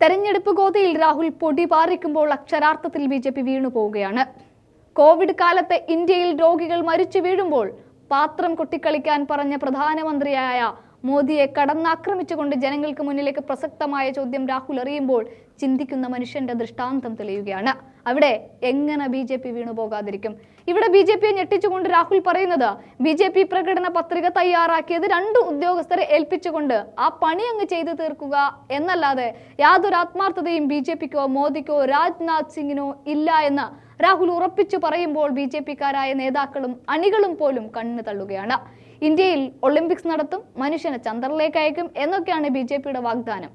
തെരഞ്ഞെടുപ്പ് ഗോതയിൽ രാഹുൽ പൊടി പാറിക്കുമ്പോൾ അക്ഷരാർത്ഥത്തിൽ ബി ജെ പി വീണു പോവുകയാണ്. കോവിഡ് കാലത്ത് ഇന്ത്യയിൽ രോഗികൾ മരിച്ചു വീഴുമ്പോൾ പാത്രം കൊട്ടിക്കളിക്കാൻ പറഞ്ഞ പ്രധാനമന്ത്രിയായ മോദിയെ കടന്നാക്രമിച്ചുകൊണ്ട് ജനങ്ങൾക്ക് മുന്നിലേക്ക് പ്രസക്തമായ ചോദ്യം രാഹുൽ എറിയുമ്പോൾ ചിന്തിക്കുന്ന മനുഷ്യന്റെ ദൃഷ്ടാന്തം തെളിയുകയാണ്. അവിടെ എങ്ങനെ ബി ജെ പി വീണു പോകാതിരിക്കും? ഇവിടെ ബി ജെ പിയെ ഞെട്ടിച്ചുകൊണ്ട് രാഹുൽ പറയുന്നത് ബി ജെ പി പ്രകടന പത്രിക തയ്യാറാക്കിയത് രണ്ട് ഉദ്യോഗസ്ഥരെ ഏൽപ്പിച്ചുകൊണ്ട് ആ പണി അങ്ങ് ചെയ്തു തീർക്കുക എന്നല്ലാതെ യാതൊരു ആത്മാർത്ഥതയും ബി ജെ പിക്കോ മോദിക്കോ രാജ്നാഥ് സിംഗിനോ ഇല്ല എന്ന് രാഹുൽ ഉറപ്പിച്ചു പറയുമ്പോൾ ബി ജെ പിക്കാരായ നേതാക്കളും അണികളും പോലും കണ്ണു തള്ളുകയാണ്. ഇന്ത്യയിൽ ഒളിമ്പിക്സ് നടത്തും മനുഷ്യനെ ചന്ദ്രനിലേക്ക് അയക്കും എന്നൊക്കെയാണ് ബി ജെ പിയുടെ വാഗ്ദാനം.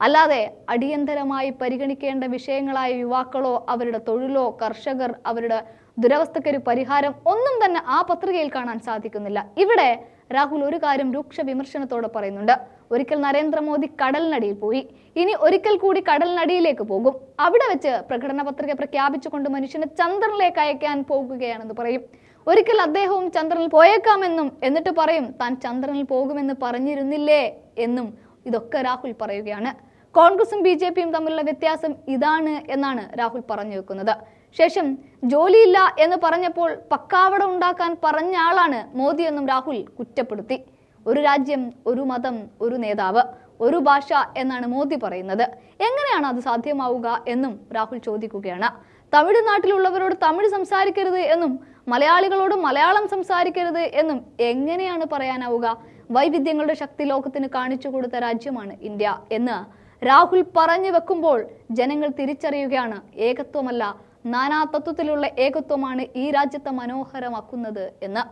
അല്ലാതെ അടിയന്തരമായി പരിഗണിക്കേണ്ട വിഷയങ്ങളായ യുവാക്കളോ അവരുടെ തൊഴിലോ കർഷകർ അവരുടെ ദുരവസ്ഥക്കൊരു പരിഹാരം ഒന്നും തന്നെ ആ പത്രികയിൽ കാണാൻ സാധിക്കുന്നില്ല. ഇവിടെ രാഹുൽ ഒരു കാര്യം രൂക്ഷ വിമർശനത്തോടെ പറയുന്നുണ്ട്. ഒരിക്കൽ നരേന്ദ്രമോദി കടലിനടിയിൽ പോയി. ഇനി ഒരിക്കൽ കൂടി കടലിനടിയിലേക്ക് പോകും. അവിടെ വെച്ച് പ്രകടന പത്രിക പ്രഖ്യാപിച്ചുകൊണ്ട് മനുഷ്യനെ ചന്ദ്രനിലേക്ക് അയക്കാൻ പോകുകയാണെന്ന് പറയും. ഒരിക്കൽ അദ്ദേഹവും ചന്ദ്രനിൽ പോയേക്കാമെന്നും എന്നിട്ട് പറയും താൻ ചന്ദ്രനിൽ പോകുമെന്ന് പറഞ്ഞിരുന്നില്ലേ? എന്നും ഇതൊക്കെ രാഹുൽ പറയുകയാണ്. കോൺഗ്രസും ബി ജെ പിയും തമ്മിലുള്ള വ്യത്യാസം ഇതാണ് എന്നാണ് രാഹുൽ പറഞ്ഞു വെക്കുന്നത്. ശേഷം ജോലിയില്ല എന്ന് പറഞ്ഞപ്പോൾ പക്കാവട ഉണ്ടാക്കാൻ പറഞ്ഞ ആളാണ് മോദി എന്നും രാഹുൽ കുറ്റപ്പെടുത്തി. ഒരു രാജ്യം ഒരു മതം ഒരു നേതാവ് ഒരു ഭാഷ എന്നാണ് മോദി പറയുന്നത്. എങ്ങനെയാണ് അത് സാധ്യമാവുക എന്നും രാഹുൽ ചോദിക്കുകയാണ്. തമിഴ്നാട്ടിലുള്ളവരോട് തമിഴ് സംസാരിക്കരുത് എന്നും മലയാളികളോട് മലയാളം സംസാരിക്കരുത് എന്നും എങ്ങനെയാണ് പറയാനാവുക? വൈവിധ്യങ്ങളുടെ ശക്തി ലോകത്തിന് കാണിച്ചു കൊടുത്ത രാജ്യമാണ് ഇന്ത്യ എന്ന് രാഹുൽ പറഞ്ഞു വെക്കുമ്പോൾ ജനങ്ങൾ തിരിച്ചറിയുകയാണ്. ഏകത്വമല്ല നാനാതത്വത്തിലുള്ള ഏകത്വമാണ് ഈ രാജ്യത്തെ മനോഹരമാക്കുന്നത് എന്ന്.